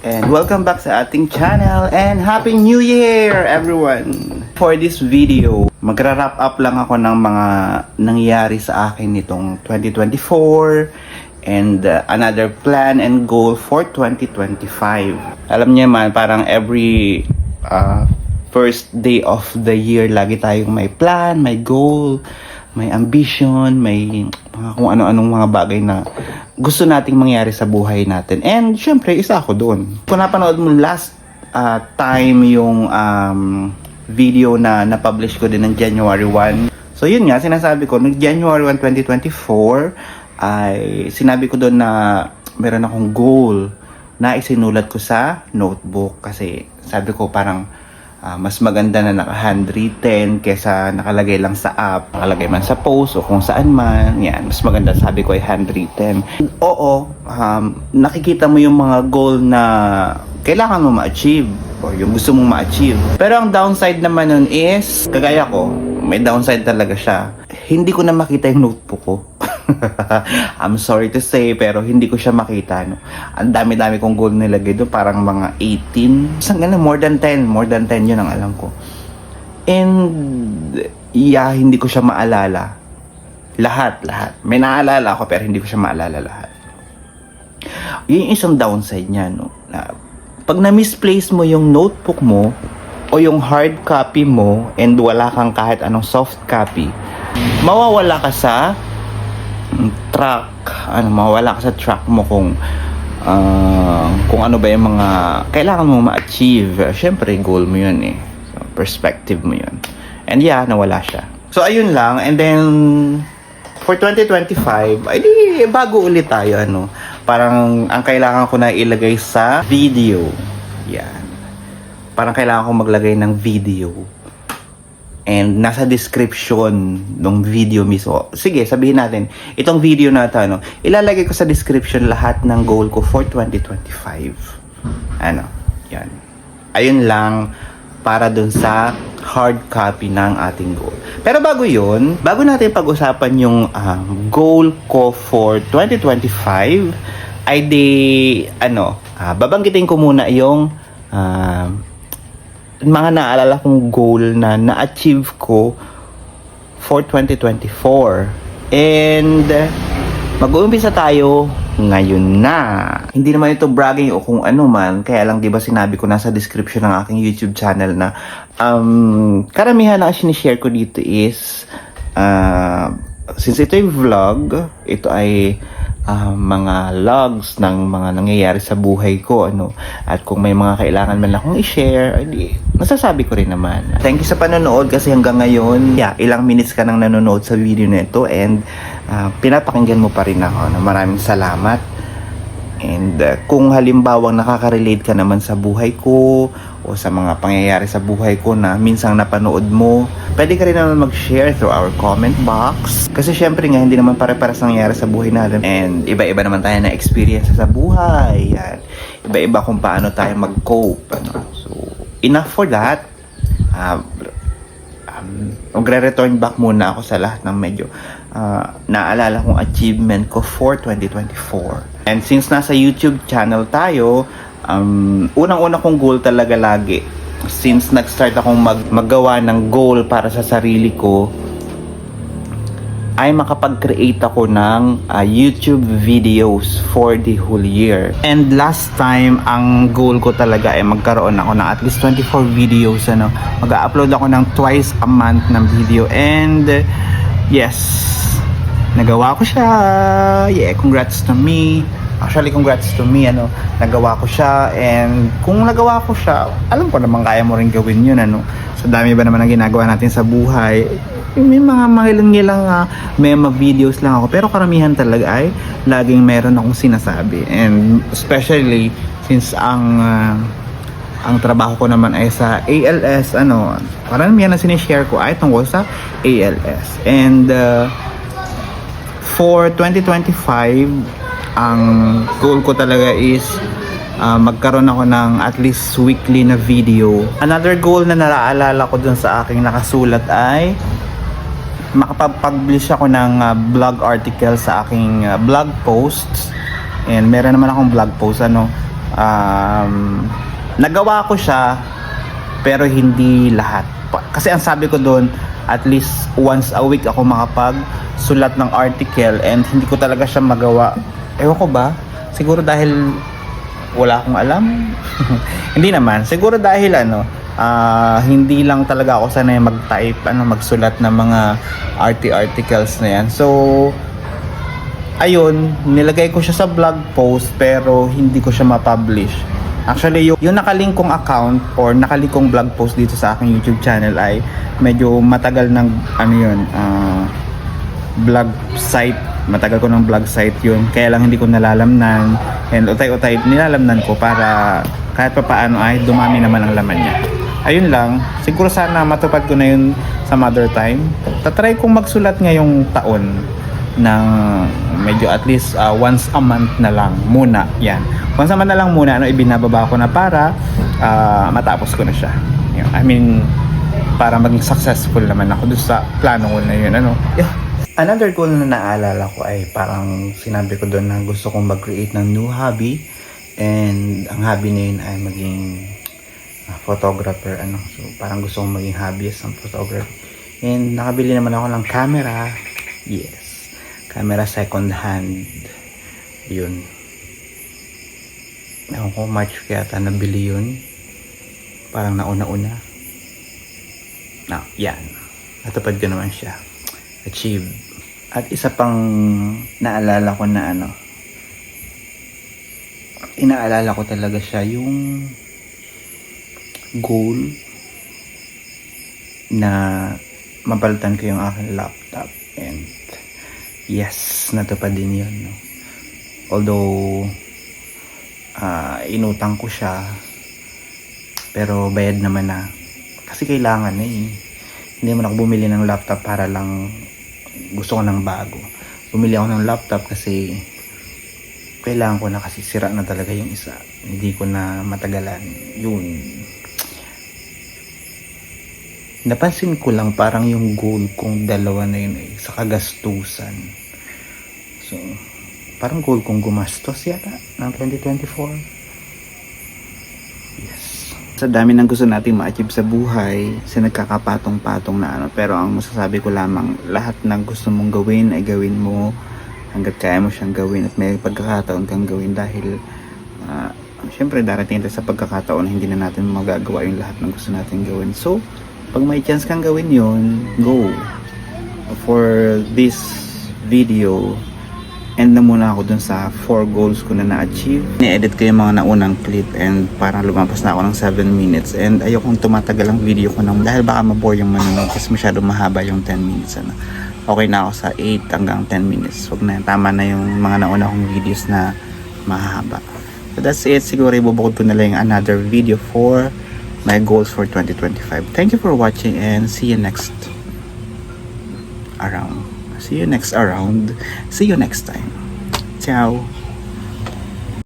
And welcome back sa ating channel and Happy New Year everyone! For this video, magra-wrap up lang ako ng mga nangyari sa akin nitong 2024 and uh, another plan and goal for 2025. Alam niyo man, parang every uh, first day of the year, lagi tayong may plan, may goal, may ambition, may mga kung ano-anong mga bagay na gusto nating mangyari sa buhay natin. And syempre, isa ako doon. Kung napanood mo last uh, time yung um, video na na-publish ko din ng January 1. So yun nga, sinasabi ko, nung January 1, 2024, ay sinabi ko doon na meron akong goal na isinulat ko sa notebook kasi sabi ko parang ah, mas maganda na naka-handwritten kesa nakalagay lang sa app, nakalagay man sa post o kung saan man. Yan, mas maganda sabi ko ay handwritten. Oo, um, nakikita mo yung mga goal na kailangan mo ma-achieve o yung gusto mong ma-achieve. Pero ang downside naman nun is, kagaya ko, may downside talaga siya. Hindi ko na makita yung notebook ko. I'm sorry to say, pero hindi ko siya makita. No? Ang dami-dami kong goal nilagay doon, parang mga 18. Isang ano, more than 10. More than 10 yun ang alam ko. And, yeah, hindi ko siya maalala. Lahat, lahat. May naalala ako, pero hindi ko siya maalala lahat. Yun yung isang downside niya, no? Na, pag na-misplace mo yung notebook mo, o yung hard copy mo, and wala kang kahit anong soft copy, mawawala ka sa track, ano, mawala ka sa track mo kung ah, kung ano ba yung mga kailangan mo ma-achieve. Siyempre, goal mo yun eh. So, perspective mo yun. And yeah, nawala siya. So, ayun lang. And then, for 2025, ay bago ulit tayo, ano. Parang, ang kailangan ko na ilagay sa video. Yan. Parang kailangan ko maglagay ng video. And nasa description ng video mismo. Sige, sabihin natin, itong video na to, ano, ilalagay ko sa description lahat ng goal ko for 2025. Ano, yan. Ayun lang para dun sa hard copy ng ating goal. Pero bago yun, bago natin pag-usapan yung um, goal ko for 2025, ay di, ano, ah, babanggitin ko muna yung um, mga naalala kong goal na na-achieve ko for 2024. And mag-uumpisa tayo ngayon na. Hindi naman ito bragging o kung ano man, kaya lang 'di ba sinabi ko nasa description ng aking YouTube channel na um, karamihan na sinishare ko dito is uh, since ito yung vlog, ito ay ah, mga logs ng mga nangyayari sa buhay ko ano. At kung may mga kailangan man akong i-share ay di masasabi ko rin naman. Thank you sa panonood kasi hanggang ngayon yeah, ilang minutes ka nang nanonood sa video na ito and ah, pinapakinggan mo pa rin ako. No? maraming salamat. And uh, kung halimbawa nakaka-relate ka naman sa buhay ko o sa mga pangyayari sa buhay ko na minsang napanood mo, pwede ka rin naman mag-share through our comment box. Kasi syempre nga, hindi naman pare-paras nangyayari sa buhay natin. And iba-iba naman tayo na experience sa buhay. Yan. Iba-iba kung paano tayo mag-cope. Ano. So, enough for that. Uh, um, magre-return back muna ako sa lahat ng medyo uh, naalala kong achievement ko for 2024. And since nasa YouTube channel tayo, um, unang-una kong goal talaga lagi, since nag-start akong mag maggawa ng goal para sa sarili ko, ay makapag-create ako ng uh, YouTube videos for the whole year. And last time, ang goal ko talaga ay magkaroon ako ng at least 24 videos. Ano? Mag-upload ako ng twice a month ng video. And yes, nagawa ko siya. Yeah, congrats to me. Actually, congrats to me. Ano, nagawa ko siya. And kung nagawa ko siya, alam ko naman kaya mo rin gawin yun. Ano? Sa dami ba naman ang ginagawa natin sa buhay, may mga mangilang-ngilang uh, mema videos lang ako pero karamihan talaga ay laging meron akong sinasabi and especially since ang uh, ang trabaho ko naman ay sa ALS ano karamihan na sinishare ko ay tungkol sa ALS and uh, for 2025 ang goal ko talaga is uh, magkaroon ako ng at least weekly na video. Another goal na naalala ko dun sa aking nakasulat ay makapag-publish ako ng uh, blog article sa aking uh, blog posts and meron naman akong blog post ano Um, nagawa ko siya, pero hindi lahat. Kasi ang sabi ko doon, at least once a week ako makapag sulat ng article and hindi ko talaga siya magawa. Ewan ko ba? Siguro dahil wala akong alam. hindi naman. Siguro dahil ano, ah, hindi lang talaga ako sanay mag-type, ano, magsulat ng mga RT articles na yan. So, ayun, nilagay ko siya sa blog post pero hindi ko siya ma-publish. Actually, yung, yung nakalink kong account or nakalink kong blog post dito sa aking YouTube channel ay medyo matagal ng ano yun, ah, blog site. Matagal ko ng blog site yun. Kaya lang hindi ko nalalamnan. And utay-utay nilalamnan ko para kahit pa paano ay dumami naman ang laman niya. Ayun lang. Siguro sana matupad ko na yun sa mother time. Tatry kong magsulat ngayong taon ng medyo at least uh, once a month na lang muna yan once a month na lang muna ano ibinababa ko na para uh, matapos ko na siya. I mean para maging successful naman ako doon sa plano ko na yun ano yeah. Another goal na naalala ko ay parang sinabi ko doon na gusto kong mag-create ng new hobby and ang hobby na yun ay maging uh, photographer ano so parang gusto kong maging hobbyist ng photographer and nakabili naman ako ng camera yes camera second hand yun Ewan ko, March kaya ata nabili yun. Parang nauna-una. Na, yan. Natupad ko naman siya. Achieve. At isa pang naalala ko na ano, inaalala ko talaga siya yung goal na mapalitan ko yung aking laptop and yes, natupad din yun. No? Although, ah, inutang ko siya, pero bayad naman na. Kasi kailangan na eh. Hindi man ako bumili ng laptop para lang gusto ko ng bago. Bumili ako ng laptop kasi kailangan ko na kasi sira na talaga yung isa. Hindi ko na matagalan. Yun. Napansin ko lang parang yung goal kong dalawa na yun eh, sa kagastusan. So, parang goal kong gumastos yata ng 2024. Sa dami ng gusto nating ma-achieve sa buhay, sa nagkakapatong-patong na ano, pero ang masasabi ko lamang, lahat ng gusto mong gawin ay gawin mo hanggat kaya mo siyang gawin at may pagkakataon kang gawin dahil ah, syempre darating tayo sa pagkakataon hindi na natin magagawa yung lahat ng gusto natin gawin. So, pag may chance kang gawin yon go. For this video, end na muna ako dun sa 4 goals ko na na-achieve. Ni-edit ko yung mga naunang clip and parang lumampas na ako ng 7 minutes and ayokong tumatagal ang video ko nang dahil baka mabore yung manonood kasi masyado mahaba yung 10 minutes. Ano. Okay na ako sa 8 hanggang 10 minutes. Huwag na, tama na yung mga nauna kong videos na mahaba. So that's it. Siguro ibubukod ko na lang another video for my goals for 2025. Thank you for watching and see you next around. See you next around. See you next time. Ciao.